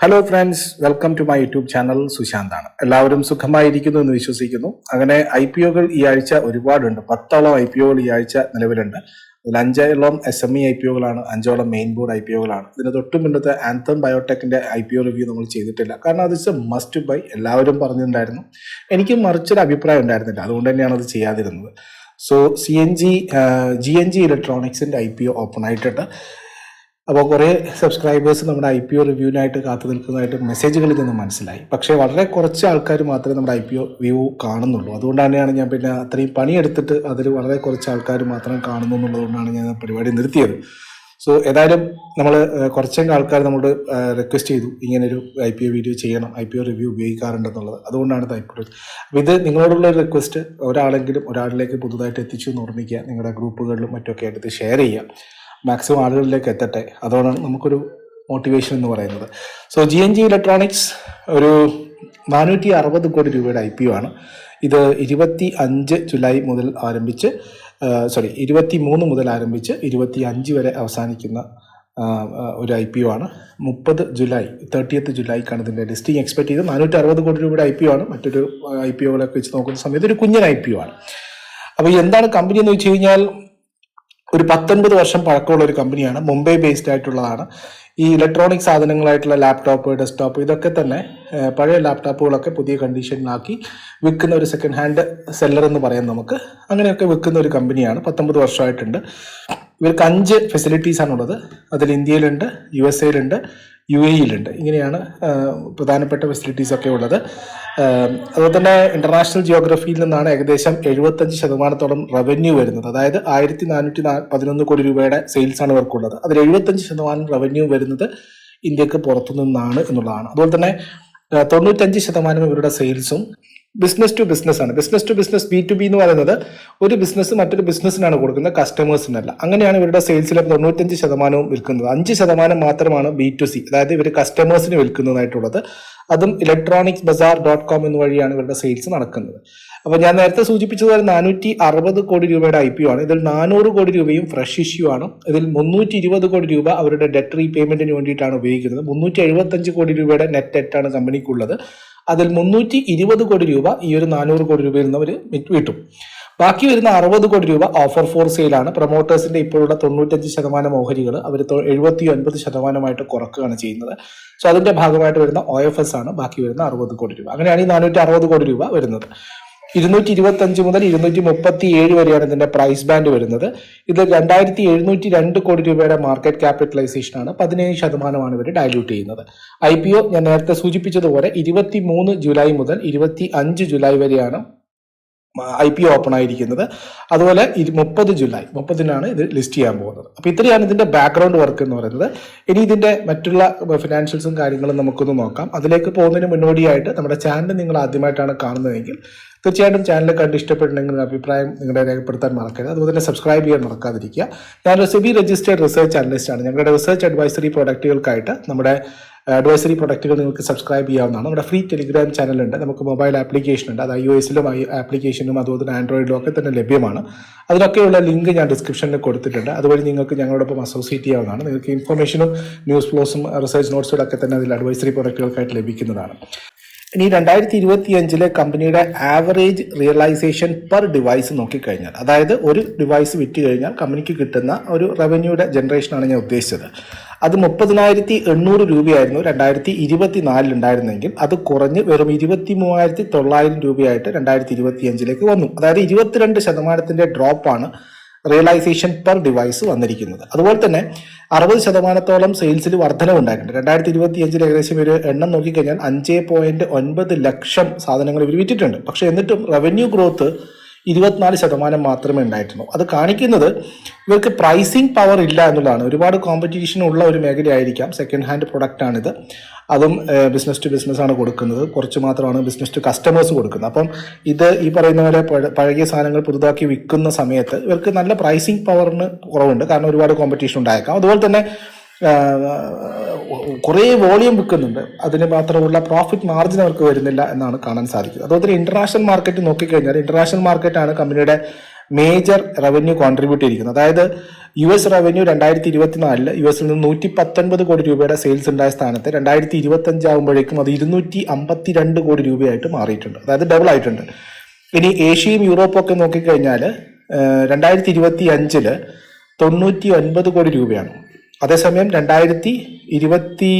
Hello friends welcome to my YouTube channel സുശാന്താണ് എല്ലാവരും സുഖമായിരിക്കുന്നു എന്ന് വിശ്വസിക്കുന്നു. അങ്ങനെ ഐ പി ഒകൾ ഈ ആഴ്ച ഒരുപാടുണ്ട്. പത്തോളം ഐ പി ഒകൾ ഈ ആഴ്ച നിലവിലുണ്ട്. അതിൽ അഞ്ചോളം S M E I P ഒകളാണ് അഞ്ചോളം മെയിൻ ബോർഡ് ഐ പി ഒകളാണ് ഇതിന് തൊട്ട് മുന്നത്തെ ആന്തം ബയോടെക്കിന്റെ ഐ പി ഒ റിവ്യൂ നമ്മൾ ചെയ്തിട്ടില്ല. കാരണം അത് ഇറ്റ്സ് എ മസ്റ്റ് ബൈ എല്ലാവരും പറഞ്ഞിട്ടുണ്ടായിരുന്നു. എനിക്ക് മറിച്ചൊരു അഭിപ്രായം ഉണ്ടായിരുന്നില്ല. അതുകൊണ്ട് തന്നെയാണ് അത് ചെയ്യാതിരുന്നത്. So C N G G N G ഇലക്ട്രോണിക്സിന്റെ I P O open ആയിട്ടുണ്ട്. അപ്പോൾ കുറേ സബ്സ്ക്രൈബേഴ്സ് നമ്മുടെ ഐ പി ഒ റിവ്യൂവിനായിട്ട് കാത്തു നിൽക്കുന്നതായിട്ട് മെസ്സേജുകളിൽ നിന്ന് മനസ്സിലായി. പക്ഷേ വളരെ കുറച്ച് ആൾക്കാർ മാത്രമേ നമ്മുടെ ഐ പി ഒ വ്യൂ കാണുന്നുള്ളൂ. അതുകൊണ്ട് തന്നെയാണ് ഞാൻ പിന്നെ അത്രയും പണിയെടുത്തിട്ട് അതിൽ വളരെ കുറച്ച് ആൾക്കാർ മാത്രം കാണുന്നു എന്നുള്ളതുകൊണ്ടാണ് ഞാൻ പരിപാടി നിർത്തിയത്. സോ ഏതായാലും നമ്മൾ കുറച്ചെങ്കിലും ആൾക്കാർ നമ്മളോട് റിക്വസ്റ്റ് ചെയ്തു. ഇങ്ങനൊരു ഐ പി ഒ വീഡിയോ ചെയ്യണം. ഐ പി ഒ റിവ്യൂ ഉപയോഗിക്കാറുണ്ടെന്നുള്ളത്. അതുകൊണ്ടാണ് താല്പര്യം അപ്പോൾ ഇത് നിങ്ങളോടുള്ള ഒരു റിക്വസ്റ്റ് ഒരാളെങ്കിലും ഒരാളിലേക്ക് പുതുതായിട്ട് എത്തിച്ചു എന്ന് ഓർമ്മിക്കുക. നിങ്ങളുടെ ഗ്രൂപ്പുകളിലും മറ്റൊക്കെ എടുത്ത് ഷെയർ ചെയ്യുക. മാക്സിമം ആളുകളിലേക്ക് എത്തട്ടെ. അതുകൊണ്ടാണ് നമുക്കൊരു മോട്ടിവേഷൻ എന്ന് പറയുന്നത്. So G N G electronics ഒരു നാനൂറ്റി അറുപത് കോടി രൂപയുടെ ഐ പി ഒ ആണ്. ഇത് ഇരുപത്തി അഞ്ച് ജൂലൈ മുതൽ ആരംഭിച്ച് സോറി ഇരുപത്തി മൂന്ന് മുതൽ ആരംഭിച്ച് ഇരുപത്തി അഞ്ച് വരെ അവസാനിക്കുന്ന ഒരു ഐ പി ഒ ആണ്. മുപ്പത് ജൂലൈ തേർട്ടിയത്ത് ജൂലൈക്കാണ് ഇതിന്റെ ലിസ്റ്റിംഗ് എക്സ്പെക്ട് ചെയ്ത് നാനൂറ്റി അറുപത് കോടി രൂപയുടെ ഐ പി ഒ ആണ്. മറ്റൊരു ഐ പി ഒകളൊക്കെ വെച്ച് നോക്കുന്ന സമയത്ത് ഒരു കുഞ്ഞൻ ഐ പി ഒ ആണ്. അപ്പോൾ എന്താണ് കമ്പനി എന്ന് വെച്ച് കഴിഞ്ഞാൽ ഒരു പത്തൊൻപത് വർഷം പഴക്കമുള്ള ഒരു കമ്പനിയാണ്. മുംബൈ ബേസ്ഡ് ആയിട്ടുള്ളതാണ്. ഈ ഇലക്ട്രോണിക് സാധനങ്ങളായിട്ടുള്ള ലാപ്ടോപ്പ് ഡെസ്ക്ടോപ്പ് ഇതൊക്കെ തന്നെ പഴയ ലാപ്ടോപ്പുകളൊക്കെ പുതിയ കണ്ടീഷനിലാക്കി വിൽക്കുന്ന ഒരു സെക്കൻഡ് ഹാൻഡ് സെല്ലർ എന്ന് പറയാം നമുക്ക്. അങ്ങനെയൊക്കെ വിൽക്കുന്ന ഒരു കമ്പനിയാണ്. പത്തൊമ്പത് വർഷമായിട്ടുണ്ട്. ഇവർക്ക് അഞ്ച് ഫെസിലിറ്റീസ് ഉള്ളത് അതിൽ ഇന്ത്യയിലുണ്ട് യു എസ് എയിലുണ്ട് യു എയിലുണ്ട് ഇങ്ങനെയാണ് പ്രധാനപ്പെട്ട ഫെസിലിറ്റീസ് ഒക്കെ ഉള്ളത്. അതുപോലെ തന്നെ ഇന്റർനാഷണൽ ജിയോഗ്രഫിയിൽ നിന്നാണ് ഏകദേശം എഴുപത്തഞ്ച് ശതമാനത്തോളം റവന്യൂ വരുന്നത്. അതായത് ആയിരത്തി നാനൂറ്റി പതിനൊന്ന് കോടി രൂപയുടെ സെയിൽസ് ആണ് ഇവർക്കുള്ളത്. അതിൽ എഴുപത്തഞ്ച് ശതമാനം റവന്യൂ വരുന്നത് ഇന്ത്യയ്ക്ക് പുറത്തു നിന്നാണ് എന്നുള്ളതാണ്. അതുപോലെ തന്നെ തൊണ്ണൂറ്റഞ്ച് ശതമാനം ഇവരുടെ സെയിൽസും ബിസിനസ് ടു ബിസിനസ് ആണ്. Business to business B to B എന്ന് പറയുന്നത് ഒരു ബിസിനസ് മറ്റൊരു ബിസിനസ്സിനാണ് കൊടുക്കുന്നത് കസ്റ്റമേഴ്സിനല്ല അങ്ങനെയാണ് ഇവരുടെ സെയിൽസിലെ തൊണ്ണൂറ്റഞ്ച് ശതമാനവും വിൽക്കുന്നത്. അഞ്ച് ശതമാനം മാത്രമാണ് ബി ടു സി അതായത് ഇവർ കസ്റ്റമേഴ്സിന് വിൽക്കുന്നതായിട്ടുള്ളത്. അതും ഇലക്ട്രോണിക്സ് ബസാർ ഡോട്ട് കോം എന്ന വഴിയാണ് ഇവരുടെ സെയിൽസ് നടക്കുന്നത്. അപ്പോൾ ഞാൻ നേരത്തെ സൂചിപ്പിച്ചതുപോലെ നാനൂറ്റി അറുപത് കോടി രൂപയുടെ ഐ പി ഒ ആണ്. ഇതിൽ നാനൂറ് കോടി രൂപയും ഫ്രഷ് ഇഷ്യൂ ആണ്. ഇതിൽ മുന്നൂറ്റി ഇരുപത് കോടി രൂപ അവരുടെ ഡെറ്റ് റീപേയ്മെന്റിന് വേണ്ടിയിട്ടാണ് ഉപയോഗിക്കുന്നത്. മുന്നൂറ്റി എഴുപത്തഞ്ച് കോടി രൂപയുടെ നെറ്റ് ഡെറ്റാണ് കമ്പനിക്കുള്ളത് അതിൽ മുന്നൂറ്റി ഇരുപത് കോടി രൂപ ഈ ഒരു നാനൂറ് കോടി രൂപയിൽ നിന്ന് അവർ വിട്ടു. ബാക്കി വരുന്ന അറുപത് കോടി രൂപ ഓഫർ ഫോർ സെയിലാണ് പ്രൊമോട്ടേഴ്സിന്റെ ഇപ്പോഴുള്ള തൊണ്ണൂറ്റഞ്ച് ശതമാനം ഓഹരികൾ അവർ എഴുപത്തി ഒൻപത് ശതമാനമായിട്ട് കുറക്കുകയാണ് ചെയ്യുന്നത്. സോ അതിന്റെ ഭാഗമായിട്ട് വരുന്ന ഒ എഫ് എസ് ആണ്. ബാക്കി വരുന്ന അറുപത് കോടി രൂപ. അങ്ങനെയാണ് ഈ നാനൂറ്റി അറുപത് കോടി രൂപ വരുന്നത്. ഇരുന്നൂറ്റി ഇരുപത്തി അഞ്ച് മുതൽ ഇരുന്നൂറ്റി മുപ്പത്തി ഏഴ് വരെയാണ് ഇതിന്റെ പ്രൈസ് ബാൻഡ് വരുന്നത്. ഇത് രണ്ടായിരത്തി എഴുന്നൂറ്റി രണ്ട് കോടി രൂപയുടെ മാർക്കറ്റ് ക്യാപിറ്റലൈസേഷൻ ആണ്. പതിനേഴ് ശതമാനമാണ് ഇവർ ഡൈല്യൂട്ട് ചെയ്യുന്നത്. ഐ പി ഒ ഞാൻ നേരത്തെ സൂചിപ്പിച്ചതുപോലെ ഇരുപത്തി മൂന്ന് ജൂലൈ മുതൽ ഇരുപത്തി അഞ്ച് ജൂലൈ വരെയാണ് ഐ പി ഒ ഓപ്പൺ ആയിരിക്കുന്നത്. അതുപോലെ മുപ്പത് ജൂലൈ മുപ്പതിനാണ് ഇത് ലിസ്റ്റ് ചെയ്യാൻ പോകുന്നത്. അപ്പോൾ ഇത്രയാണ് ഇതിന്റെ ബാക്ക്ഗ്രൗണ്ട് വർക്ക് എന്ന് പറയുന്നത്. ഇനി ഇതിന്റെ മറ്റുള്ള ഫിനാൻഷ്യൽസും കാര്യങ്ങളും നമുക്കൊന്ന് നോക്കാം. അതിലേക്ക് പോകുന്നതിന് മുന്നോടിയായിട്ട് നമ്മുടെ ചാനൽ നിങ്ങൾ ആദ്യമായിട്ടാണ് കാണുന്നതെങ്കിൽ തീർച്ചയായിട്ടും ചാനൽ കണ്ട് നിങ്ങളുടെ അഭിപ്രായം നിങ്ങളുടെ രേഖപ്പെടുത്താൻ മറക്കരുത്. അതുപോലെ തന്നെ സബ്സ്ക്രൈബ് ചെയ്യാൻ മറക്കാതിരിക്കുക. ഞാനൊരു സെബി രജിസ്റ്റേഡ് റിസർച്ച് ആണ്. ഞങ്ങളുടെ റിസർച്ച് അഡ്വൈസറി പ്രോഡക്റ്റുകൾക്കായിട്ട് നമ്മുടെ അഡ്വൈസറി പ്രൊഡക്റ്റുകൾ നിങ്ങൾക്ക് സബ്സ്ക്രൈബ് ചെയ്യാവുന്നതാണ്. നമ്മുടെ ഫ്രീ ടെലിഗ്രാം ചാനലുണ്ട് നമുക്ക് മൊബൈൽ ആപ്ലിക്കേഷൻ ഉണ്ട്. അത് ഐ ഒ എസിലും ഐ ആപ്ലിക്കേഷനും അതുപോലെ തന്നെ ആൻഡ്രോയിഡിലും ഒക്കെ തന്നെ ലഭ്യമാണ്. അതിനൊക്കെയുള്ള ലിങ്ക് ഞാൻ ഡിസ്ക്രിപ്ഷനിൽ കൊടുത്തിട്ടുണ്ട്. അതുവഴി നിങ്ങൾക്ക് ഞങ്ങളോടൊപ്പം അസോസിയേറ്റ് ചെയ്യാവുന്നതാണ്. നിങ്ങൾക്ക് ഇൻഫർമേഷനും ന്യൂസ് ഫ്ലോസും റിസർച്ച് നോട്ട്സും ഒക്കെ തന്നെ അതിൽ അഡ്വൈസറി പ്രൊഡക്റ്റുകൾക്കായിട്ട് ലഭിക്കുന്നതാണ്. ഇനി രണ്ടായിരത്തി ഇരുപത്തി അഞ്ചിലെ കമ്പനിയുടെ ആവറേജ് റിയലൈസേഷൻ പെർ ഡിവൈസ് നോക്കിക്കഴിഞ്ഞാൽ അതായത് ഒരു ഡിവൈസ് വിറ്റ് കഴിഞ്ഞാൽ കമ്പനിക്ക് കിട്ടുന്ന ഒരു റവന്യൂയുടെ ജനറേഷനാണ് ഞാൻ ഉദ്ദേശിച്ചത്. അത് മുപ്പതിനായിരത്തി എണ്ണൂറ് രൂപയായിരുന്നു രണ്ടായിരത്തി ഇരുപത്തി നാലിലുണ്ടായിരുന്നെങ്കിൽ അത് കുറഞ്ഞ് വെറും ഇരുപത്തി മൂവായിരത്തി തൊള്ളായിരം രൂപയായിട്ട് രണ്ടായിരത്തി ഇരുപത്തി അഞ്ചിലേക്ക് വന്നു. അതായത് ഇരുപത്തിരണ്ട് ശതമാനത്തിന്റെ ഡ്രോപ്പാണ് റിയലൈസേഷൻ പെർ ഡിവൈസ് വന്നിരിക്കുന്നത്. അതുപോലെ തന്നെ അറുപത് ശതമാനത്തോളം സെയിൽസിൽ വർധനവുണ്ടായിട്ടുണ്ട് രണ്ടായിരത്തി ഇരുപത്തി അഞ്ചിൽ ഏകദേശം ഒരു എണ്ണം നോക്കിക്കഴിഞ്ഞാൽ അഞ്ച് പോയിന്റ് ഒൻപത് ലക്ഷം സാധനങ്ങൾ ഇവർ വിറ്റിട്ടുണ്ട്. പക്ഷേ എന്നിട്ടും റവന്യൂ ഗ്രോത്ത് ഇരുപത്തിനാല് ശതമാനം മാത്രമേ ഉണ്ടായിട്ടുള്ളൂ. അത് കാണിക്കുന്നത് ഇവർക്ക് പ്രൈസിങ് പവർ ഇല്ല എന്നുള്ളതാണ്. ഒരുപാട് കോമ്പറ്റീഷൻ ഉള്ള ഒരു മേഖലയായിരിക്കാം. സെക്കൻഡ് ഹാൻഡ് പ്രൊഡക്റ്റ് ആണിത്. അതും ബിസിനസ് ടു ബിസിനസ് ആണ് കൊടുക്കുന്നത്. കുറച്ച് മാത്രമാണ് ബിസിനസ് ടു കസ്റ്റമേഴ്സ് കൊടുക്കുന്നത്. അപ്പം ഇത് ഈ പറയുന്ന പോലെ പഴകിയ സാധനങ്ങൾ പുതുതാക്കി വിൽക്കുന്ന സമയത്ത് ഇവർക്ക് നല്ല പ്രൈസിങ് പവറിന് കുറവുണ്ട്. കാരണം ഒരുപാട് കോമ്പറ്റീഷൻ ഉണ്ടായേക്കാം. അതുപോലെ തന്നെ കുറേ വോളിയം വിൽക്കുന്നുണ്ട്. അതിന് മാത്രമുള്ള പ്രോഫിറ്റ് മാർജിൻ അവർക്ക് വരുന്നില്ല എന്നാണ് കാണാൻ സാധിക്കുന്നത്. അതുപോലെ തന്നെ ഇന്റർനാഷണൽ മാർക്കറ്റ് നോക്കിക്കഴിഞ്ഞാൽ ഇന്റർനാഷണൽ മാർക്കറ്റാണ് കമ്പനിയുടെ മേജർ റവന്യൂ കോൺട്രിബ്യൂട്ട് ചെയ്തിരിക്കുന്നത്. അതായത് യു എസ് റവന്യൂ രണ്ടായിരത്തി ഇരുപത്തിനാലിൽ യു എസിൽ നിന്ന് നൂറ്റി പത്തൊൻപത് കോടി രൂപയുടെ സെയിൽസ് ഉണ്ടായ സ്ഥാനത്ത് രണ്ടായിരത്തി ഇരുപത്തി അഞ്ചാകുമ്പോഴേക്കും അത് ഇരുന്നൂറ്റി അമ്പത്തി രണ്ട് കോടി രൂപയായിട്ട് മാറിയിട്ടുണ്ട്. അതായത് ഡബിൾ ആയിട്ടുണ്ട്. ഇനി ഏഷ്യയും യൂറോപ്പും ഒക്കെ നോക്കിക്കഴിഞ്ഞാൽ രണ്ടായിരത്തി ഇരുപത്തി അഞ്ചിൽ തൊണ്ണൂറ്റി ഒൻപത് കോടി രൂപയാണ് അതേസമയം രണ്ടായിരത്തി ഇരുപത്തി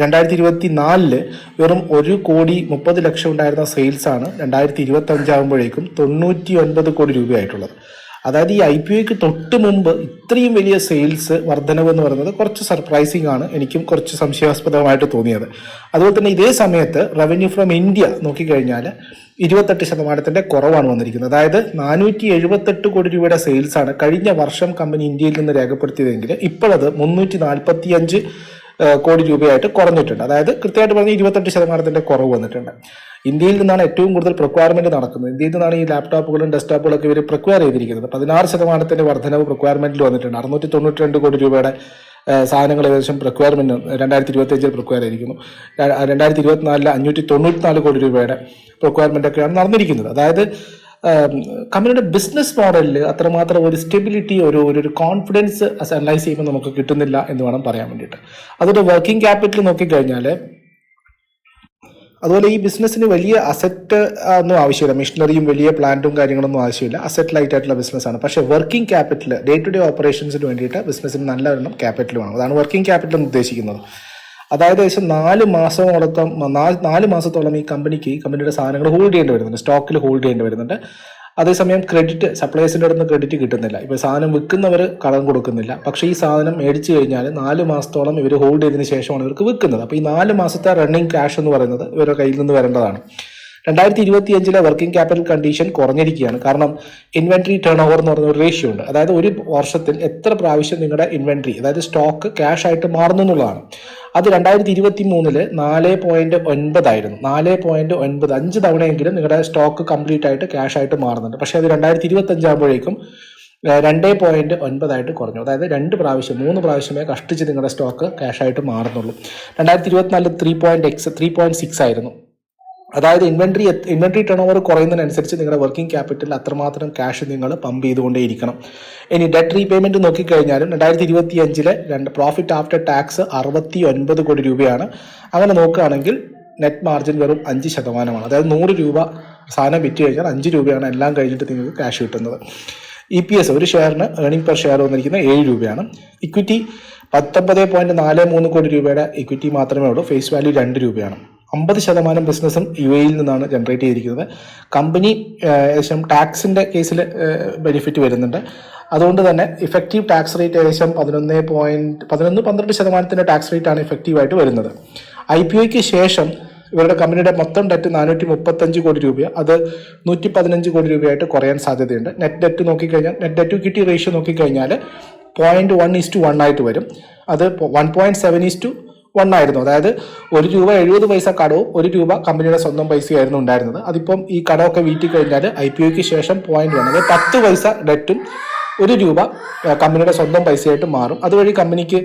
രണ്ടായിരത്തി ഇരുപത്തി നാലിൽ വെറും ഒരു കോടി മുപ്പത് ലക്ഷം ഉണ്ടായിരുന്ന സെയിൽസാണ് രണ്ടായിരത്തി ഇരുപത്തി അഞ്ചാകുമ്പോഴേക്കും തൊണ്ണൂറ്റി ഒൻപത് കോടി രൂപയായിട്ടുള്ളത്. അതായത് ഈ ഐ പി ഒക്ക് തൊട്ട് മുമ്പ് ഇത്രയും വലിയ സെയിൽസ് വർധനവ് എന്ന് പറയുന്നത് കുറച്ച് സർപ്രൈസിംഗ് ആണ് എനിക്കും കുറച്ച് സംശയാസ്പദമായിട്ട് തോന്നിയത്. അതുപോലെ തന്നെ ഇതേ സമയത്ത് റവന്യൂ ഫ്രം ഇന്ത്യ നോക്കിക്കഴിഞ്ഞാൽ ഇരുപത്തെട്ട് ശതമാനത്തിന്റെ കുറവാണ് വന്നിരിക്കുന്നത്. അതായത് നാനൂറ്റി എഴുപത്തെട്ട് കോടി രൂപയുടെ സെയിൽസാണ് കഴിഞ്ഞ വർഷം കമ്പനി ഇന്ത്യയിൽ നിന്ന് രേഖപ്പെടുത്തിയതെങ്കിൽ ഇപ്പോഴത് മുന്നൂറ്റി നാൽപ്പത്തി അഞ്ച് കോടി രൂപയായിട്ട് കുറഞ്ഞിട്ടുണ്ട്. അതായത് കൃത്യമായിട്ട് പറഞ്ഞാൽ ഇരുപത്തെട്ട് ശതമാനത്തിന്റെ കുറവ് വന്നിട്ടുണ്ട്. ഇന്ത്യയിൽ നിന്നാണ് ഏറ്റവും കൂടുതൽ പ്രൊക്വയർമെന്റ് നടക്കുന്നത്. ഇന്ത്യയിൽ നിന്നാണ് ഈ ലാപ്ടോപ്പുകളും ഡെസ്ക്ടോപ്പുകളും ഒക്കെ ഇവർ പ്രൊക്വയർ ചെയ്തിരിക്കുന്നത്. പതിനാറ് ശതമാനത്തിന്റെ വർധനവ് പ്രൊക്വയർമെന്റിൽ വന്നിട്ടുണ്ട്. അറുന്നൂറ്റി തൊണ്ണൂറ്റി രണ്ട് കോടി രൂപയുടെ സാധനങ്ങൾ ഏകദേശം പ്രൊക്വയർമെന്റ് രണ്ടായിരത്തി ഇരുപത്തി അഞ്ചിൽ പ്രൊക്വയർ ആയിരിക്കുന്നു രണ്ടായിരത്തി ഇരുപത്തിനാലിൽ അഞ്ഞൂറ്റി തൊണ്ണൂറ്റി നാല് കോടി രൂപയുടെ പ്രൊക്വയർമെന്റ് ഒക്കെയാണ് നടന്നിരിക്കുന്നത്. അതായത് കമ്പനിയുടെ ബിസിനസ് മോഡലിൽ അത്രമാത്രം ഒരു സ്റ്റെബിലിറ്റി ഒരു ഒരു കോൺഫിഡൻസ് അനലൈസ് ചെയ്യുമ്പോൾ നമുക്ക് കിട്ടുന്നില്ല എന്ന് വേണം പറയാൻ വേണ്ടിയിട്ട്. അതുകൊണ്ട് വർക്കിംഗ് ക്യാപിറ്റൽ നോക്കിക്കഴിഞ്ഞാൽ അതുപോലെ ഈ ബിസിനസ്സിന് വലിയ അസറ്റ് ഒന്നും ആവശ്യമില്ല. മെഷീനറിയും വലിയ പ്ലാന്റും കാര്യങ്ങളൊന്നും ആവശ്യമില്ല. അസറ്റ് ലൈറ്റ് ആയിട്ടുള്ള ബിസിനസ്സാണ് പക്ഷേ working capital day to day ഓപ്പറേഷൻസിന് വേണ്ടിയിട്ട് ബിസിനസ്സിന് നല്ല എണ്ണം ക്യാപിറ്റൽ വേണം. അതാണ് വർക്കിംഗ് ക്യാപിറ്റൽ എന്ന് ഉദ്ദേശിക്കുന്നത്. അതായത് ഏകദേശം നാല് മാസമോളത്തോളം നാല് മാസത്തോളം ഈ കമ്പനിക്ക് കമ്പനിയുടെ സാധനങ്ങൾ ഹോൾഡ് ചെയ്യേണ്ടി വരുന്നുണ്ട്. സ്റ്റോക്കിൽ ഹോൾഡ് ചെയ്യേണ്ടി വരുന്നുണ്ട്. അതേസമയം ക്രെഡിറ്റ് സപ്ലൈസിന്റെ അടുത്ത് ക്രെഡിറ്റ് കിട്ടുന്നില്ല. ഇപ്പോൾ സാധനം വിൽക്കുന്നവർ കടം കൊടുക്കുന്നില്ല. പക്ഷേ ഈ സാധനം മേടിച്ചു കഴിഞ്ഞാൽ നാല് മാസത്തോളം ഇവർ ഹോൾഡ് ചെയ്തതിന് ശേഷമാണ് ഇവർക്ക് വിൽക്കുന്നത്. അപ്പോൾ ഈ നാല് മാസത്തെ റണ്ണിങ് ക്യാഷ് എന്ന് പറയുന്നത് ഇവരുടെ കയ്യിൽ നിന്ന് വരേണ്ടതാണ്. രണ്ടായിരത്തി ഇരുപത്തി അഞ്ചിലെ വർക്കിംഗ് ക്യാപിറ്റൽ കണ്ടീഷൻ കുറഞ്ഞിരിക്കുകയാണ്. കാരണം ഇൻവെന്ററി ടേൺ ഓവർ എന്ന് പറയുന്ന ഒരു റേഷ്യോ ഉണ്ട്. അതായത് ഒരു വർഷത്തിൽ എത്ര പ്രാവശ്യം നിങ്ങളുടെ ഇൻവെന്ററി അതായത് സ്റ്റോക്ക് ക്യാഷ് ആയിട്ട് മാറുന്നു എന്നുള്ളതാണ്. അത് രണ്ടായിരത്തി ഇരുപത്തി മൂന്നിൽ നാല് പോയിന്റ് ഒൻപതായിരുന്നു നാല് പോയിന്റ് ഒൻപത് അഞ്ച് തവണയെങ്കിലും നിങ്ങളുടെ സ്റ്റോക്ക് കംപ്ലീറ്റ് ആയിട്ട് ക്യാഷ് ആയിട്ട് മാറുന്നുണ്ട്. പക്ഷേ അത് രണ്ടായിരത്തി ഇരുപത്തി അഞ്ചാകുമ്പോഴേക്കും രണ്ട് പോയിന്റ് ഒൻപതായിട്ട് കുറഞ്ഞു. അതായത് രണ്ട് പ്രാവശ്യം മൂന്ന് പ്രാവശ്യമേ കഷ്ടിച്ച് നിങ്ങളുടെ സ്റ്റോക്ക് ക്യാഷ് ആയിട്ട് മാറുന്നുള്ളൂ. രണ്ടായിരത്തി ഇരുപത്തിനാലിൽ three point X three point six ആയിരുന്നു. അതായത് ഇൻവെന്ററി ഇൻവെന്ററി ടേൺ ഓവർ കുറയുന്നതിനനുസരിച്ച് നിങ്ങളുടെ വർക്കിംഗ് ക്യാപിറ്റൽ അത്രമാത്രം ക്യാഷ് നിങ്ങൾ പമ്പ് ചെയ്തുകൊണ്ടേയിരിക്കണം. ഇനി ഡെറ്റ് റീപേയ്മെന്റ് നോക്കിക്കഴിഞ്ഞാലും രണ്ടായിരത്തി ഇരുപത്തി അഞ്ചിലെ രണ്ട് പ്രോഫിറ്റ് ആഫ്റ്റർ ടാക്സ് അറുപത്തി ഒൻപത് കോടി രൂപയാണ്. അങ്ങനെ നോക്കുകയാണെങ്കിൽ നെറ്റ് മാർജിൻ വെറും അഞ്ച് ശതമാനമാണ്. അതായത് നൂറ് രൂപ സാധനം വിറ്റ് കഴിഞ്ഞാൽ അഞ്ച് രൂപയാണ് എല്ലാം കഴിഞ്ഞിട്ട് നിങ്ങൾക്ക് ക്യാഷ് കിട്ടുന്നത്. ഇ പി എസ് ഒരു ഷെയറിന് ഏണിംഗ് പെർ ഷെയർ വന്നിരിക്കുന്നത് ഏഴ് രൂപയാണ്. ഇക്വിറ്റി പത്തൊമ്പത് പോയിന്റ് നാല് മൂന്ന് കോടി രൂപയുടെ ഇക്വിറ്റി മാത്രമേ ഉള്ളൂ. ഫേസ് വാല്യൂ രണ്ട് രൂപയാണ്. അമ്പത് ശതമാനം ബിസിനസ്സും യു എയിൽ നിന്നാണ് ജനറേറ്റ് ചെയ്തിരിക്കുന്നത്. കമ്പനി ഏകദേശം ടാക്സിന്റെ കേസിൽ ബെനിഫിറ്റ് വരുന്നുണ്ട്. അതുകൊണ്ട് തന്നെ ഇഫക്റ്റീവ് ടാക്സ് റേറ്റ് ഏകദേശം പതിനൊന്ന് പോയിന്റ് പതിനൊന്ന് പന്ത്രണ്ട് ശതമാനത്തിന്റെ ടാക്സ് റേറ്റ് ആണ് ഇഫക്റ്റീവ് ആയിട്ട് വരുന്നത്. ഐ പി ഒക്ക് ശേഷം ഇവരുടെ കമ്പനിയുടെ മൊത്തം ഡെറ്റ് നാനൂറ്റി മുപ്പത്തഞ്ച് കോടി രൂപ അത് നൂറ്റി പതിനഞ്ച് കോടി രൂപയായിട്ട് കുറയാൻ സാധ്യതയുണ്ട്. നെറ്റ് ഡെറ്റ് നോക്കിക്കഴിഞ്ഞാൽ നെറ്റ് ഡെറ്റ് ഇക്വിറ്റി റേഷ്യോ നോക്കിക്കഴിഞ്ഞാൽ point one is to one ആയിട്ട് വരും. അത് one point seven is to one ആയിരുന്നു. അതായത് ഒരു രൂപ എഴുപത് പൈസ കടവും ഒരു രൂപ കമ്പനിയുടെ സ്വന്തം പൈസയായിരുന്നു ഉണ്ടായിരുന്നത്. അതിപ്പം ഈ കടമൊക്കെ വീട്ടിൽ കഴിഞ്ഞാൽ ഐ പി ഒക്ക് ശേഷം പോയിന്റ് വൺ അതായത് പത്ത് പൈസ ഡെറ്റും ഒരു രൂപ കമ്പനിയുടെ സ്വന്തം പൈസയായിട്ട് മാറും. അതുവഴി കമ്പനിക്ക്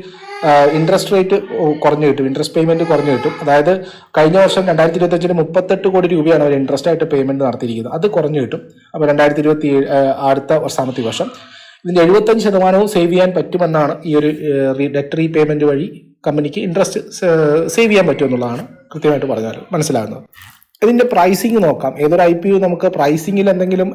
ഇൻട്രസ്റ്റ് റേറ്റ് കുറഞ്ഞു കിട്ടും ഇൻട്രസ്റ്റ് പേയ്മെന്റ് കുറഞ്ഞു കിട്ടും. അതായത് കഴിഞ്ഞ വർഷം രണ്ടായിരത്തി ഇരുപത്തി അഞ്ചിന് മുപ്പത്തെട്ട് കോടി രൂപയാണ് അവർ ഇൻട്രസ്റ്റ് ആയിട്ട് പേയ്മെന്റ് നടത്തിയിരിക്കുന്നത്. അത് കുറഞ്ഞു കിട്ടും. അപ്പോൾ രണ്ടായിരത്തി ഇരുപത്തി അടുത്ത സാമ്പത്തിക വർഷം. ഇതിന്റെ എഴുപത്തഞ്ച് ശതമാനവും സേവ് ചെയ്യാൻ പറ്റുമെന്നാണ് ഈ ഒരു ഡെറ്റ് റീപേയ്മെന്റ് വഴി കമ്പനിക്ക് ഇൻട്രസ്റ്റ് സേവ് ചെയ്യാൻ പറ്റുമെന്നുള്ളതാണ് കൃത്യമായിട്ട് പറഞ്ഞാൽ മനസ്സിലാകുന്നത് ഇതിന്റെ പ്രൈസിങ് നോക്കാം. ഏതൊരു ഐ പി യു നമുക്ക് പ്രൈസിങ്ങിൽ എന്തെങ്കിലും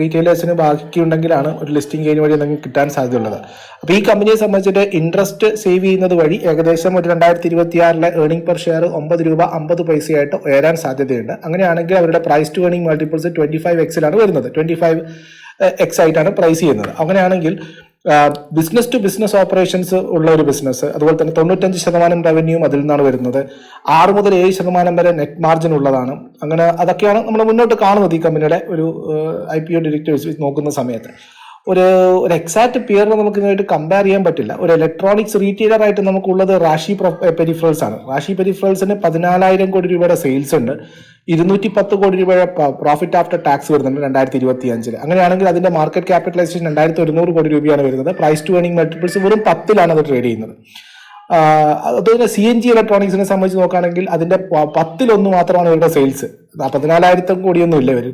റീറ്റെയിലേഴ്സിന് ബാക്കിയുണ്ടെങ്കിലാണ് ഒരു ലിസ്റ്റിംഗ് ഗെയിൻ വഴി എന്തെങ്കിലും കിട്ടാൻ സാധ്യതയുള്ളത്. അപ്പോൾ ഈ കമ്പനിയെ സംബന്ധിച്ചിട്ട് ഇൻട്രസ്റ്റ് സേവ് ചെയ്യുന്നത് വഴി ഏകദേശം ഒരു രണ്ടായിരത്തി ഇരുപത്തി ആറിലെ ഏർണിംഗ് പെർ ഷെയർ ഒമ്പത് രൂപ അമ്പത് പൈസയായിട്ട് ഉയരാൻ സാധ്യതയുണ്ട്. അങ്ങനെയാണെങ്കിൽ അവരുടെ price to earning multiples twenty five എക്സിലാണ് വരുന്നത്. ട്വന്റി ഫൈവ് എക്സ് ആയിട്ടാണ് പ്രൈസ് ചെയ്യുന്നത്. അങ്ങനെയാണെങ്കിൽ ബിസിനസ് ടു ബിസിനസ് ഓപ്പറേഷൻസ് ഉള്ള ഒരു ബിസിനസ് അതുപോലെ തന്നെ തൊണ്ണൂറ്റഞ്ച് ശതമാനം റവന്യൂവും അതിൽ നിന്നാണ് വരുന്നത്. ആറ് മുതൽ ഏഴ് ശതമാനം വരെ നെറ്റ് മാർജിൻ ഉള്ളതാണ്. അങ്ങനെ അതൊക്കെയാണ് നമ്മൾ മുന്നോട്ട് കാണുന്നത് ഈ കമ്പനിയുടെ ഒരു ഐ പി ഒ ഡിറക്ടേഴ്സ് നോക്കുന്ന സമയത്ത്. ഒരു ഒരു എക്സാക്ട് പിയറിനെ നമുക്ക് ഇതിനായിട്ട് കമ്പയർ ചെയ്യാൻ പറ്റില്ല. ഒരു ഇലക്ട്രോണിക്സ് റീറ്റെയിലർ ആയിട്ട് നമുക്കുള്ളത് റാഷി പെരിഫറൽസ് ആണ്. റാഷി പെരിഫറൽസിന് പതിനാലായിരം കോടി രൂപയുടെ സെയിൽസ് ഉണ്ട്. ഇരുന്നൂറ്റി പത്ത് കോടി രൂപയുടെ പ്രോഫിറ്റ് ആഫ്റ്റർ ടാക്സ് വരുന്നുണ്ട് രണ്ടായിരത്തി ഇരുപത്തി അഞ്ചിൽ അങ്ങനെയാണെങ്കിൽ അതിന്റെ മാർക്കറ്റ് ക്യാപിറ്റലൈസേഷൻ രണ്ടായിരത്തി ഒരുന്നൂറ് കോടി രൂപയാണ് വരുന്നത്. പ്രൈസ് ടു ഏണിംഗ് മൾട്ടിപ്പിൾസ് വെറും പത്തിലാണ് അത് ട്രേഡ് ചെയ്യുന്നത്. അതുപോലെ സി എൻ ജി ഇലക്ട്രോണിക്സിനെ സംബന്ധിച്ച് നോക്കുകയാണെങ്കിൽ അതിന്റെ പത്തിലൊന്ന് മാത്രമാണ് ഇവരുടെ സെയിൽസ് പതിനാലായിരത്തും കോടിയൊന്നും ഇല്ല ഇവർ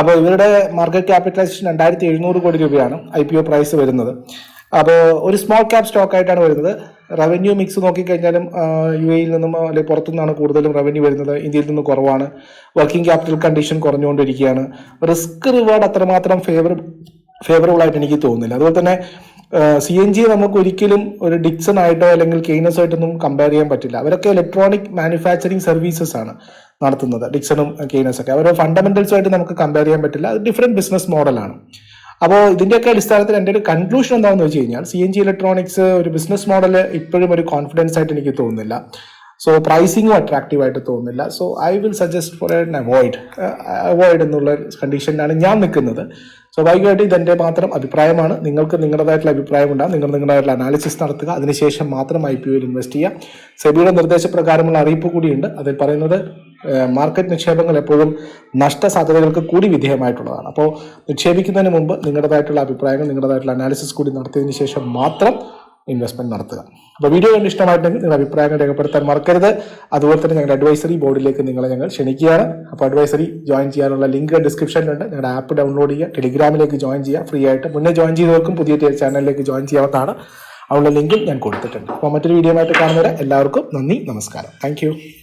അപ്പോൾ ഇവരുടെ മാർക്കറ്റ് ക്യാപിറ്റലൈസേഷൻ രണ്ടായിരത്തി എഴുന്നൂറ് കോടി രൂപയാണ് ഐ പി ഒ പ്രൈസ് വരുന്നത്. അപ്പോൾ ഒരു സ്മോൾ ക്യാപ് സ്റ്റോക്ക് ആയിട്ടാണ് വരുന്നത്. റവന്യൂ മിക്സ് നോക്കിക്കഴിഞ്ഞാലും യു എയിൽ നിന്നും അല്ലെങ്കിൽ പുറത്തുനിന്നാണ് കൂടുതലും റവന്യൂ വരുന്നത്. ഇന്ത്യയിൽ നിന്ന് കുറവാണ്. വർക്കിംഗ് ക്യാപിറ്റൽ കണ്ടീഷൻ കുറഞ്ഞുകൊണ്ടിരിക്കുകയാണ്. റിസ്ക് റിവാർഡ് അത്രമാത്രം ഫേവർ ഫേവറബിൾ ആയിട്ട് എനിക്ക് തോന്നുന്നില്ല. അതുപോലെ തന്നെ സി എൻ ജി നമുക്ക് ഒരിക്കലും ഒരു ഡിക്സൺ ആയിട്ടോ അല്ലെങ്കിൽ കെയ്നസ് ആയിട്ടൊന്നും കമ്പയർ ചെയ്യാൻ പറ്റില്ല. അവരൊക്കെ ഇലക്ട്രോണിക് മാനുഫാക്ചറിങ് സർവീസസ് ആണ് നടത്തുന്നത് ഡിക്സണും കെയ്നസ് ഒക്കെ അവരുടെ ഫണ്ടമെന്റൽസുമായിട്ട് നമുക്ക് കമ്പയർ ചെയ്യാൻ പറ്റില്ല. അത് ഡിഫറെന്റ് ബിസിനസ് മോഡലാണ് അപ്പോൾ ഇതിന്റെയൊക്കെ അടിസ്ഥാനത്തിൽ എന്റെ ഒരു കൺക്ലൂഷൻ എന്താണെന്ന് വെച്ച് കഴിഞ്ഞാൽ സി എൻ ജി ഇലക്ട്രോണിക്സ് ഒരു ബിസിനസ് മോഡൽ ഇപ്പോഴും ഒരു കോൺഫിഡൻസ് ആയിട്ട് എനിക്ക് തോന്നുന്നില്ല. സോ പ്രൈസിങ്ങും അട്രാക്റ്റീവ് ആയിട്ട് തോന്നുന്നില്ല. So I will suggest for an avoid avoid എന്നുള്ള കണ്ടീഷനിലാണ് ഞാൻ നിൽക്കുന്നത്. സ്വാഭാവികമായിട്ട് ഇതെന്റെ മാത്രം അഭിപ്രായമാണ്. നിങ്ങൾക്ക് നിങ്ങളുടേതായിട്ടുള്ള അഭിപ്രായം ഉണ്ടാകും നിങ്ങൾ നിങ്ങളുടേതായിട്ടുള്ള അനാലിസിസ് നടത്തുക. അതിനുശേഷം മാത്രം ഐ പി ഒയിൽ ഇൻവെസ്റ്റ് ചെയ്യുക. സെബിയുടെ നിർദ്ദേശപ്രകാരമുള്ള അറിയിപ്പ് കൂടിയുണ്ട്. അതിൽ പറയുന്നത് മാർക്കറ്റ് നിക്ഷേപങ്ങൾ എപ്പോഴും നഷ്ട സാധ്യതകൾക്ക് കൂടി വിധേയമായിട്ടുള്ളതാണ്. അപ്പോൾ നിക്ഷേപിക്കുന്നതിന് മുമ്പ് നിങ്ങളുടേതായിട്ടുള്ള അഭിപ്രായങ്ങൾ നിങ്ങളുടേതായിട്ടുള്ള അനാലിസിസ് കൂടി നടത്തിയതിന് ശേഷം മാത്രം ഇൻവെസ്റ്റ്മെന്റ് നടത്തുക. അപ്പോൾ വീഡിയോ കണ്ട് ഇഷ്ടമായിട്ടെങ്കിൽ നിങ്ങളുടെ അഭിപ്രായങ്ങൾ രേഖപ്പെടുത്താൻ മറക്കരുത്. അതുപോലെ തന്നെ ഞങ്ങളുടെ അഡ്വൈസറി ബോർഡിലേക്ക് നിങ്ങളെ ഞങ്ങൾ ക്ഷണിക്കുകയാണ്. അപ്പോൾ അഡ്വൈസറി ജോയിൻ ചെയ്യാനുള്ള ലിങ്ക് ഡിസ്ക്രിപ്ഷനിലുണ്ട് ഞങ്ങളുടെ ആപ്പ് ഡൗൺലോഡ് ചെയ്യുക. ടെലിഗ്രാമിലേക്ക് ജോയിൻ ചെയ്യുക. ഫ്രീ ആയിട്ട് മുന്നേ ജോയിൻ ചെയ്തവർക്കും പുതിയ ചാനലിലേക്ക് ജോയിൻ ചെയ്യാവുന്നതാണ്. അവളുടെ ലിങ്കിൽ ഞാൻ കൊടുത്തിട്ടുണ്ട്. അപ്പോൾ മറ്റൊരു വീഡിയോ ആയിട്ട് കാണുന്നവരെ എല്ലാവർക്കും നന്ദി നമസ്കാരം. താങ്ക്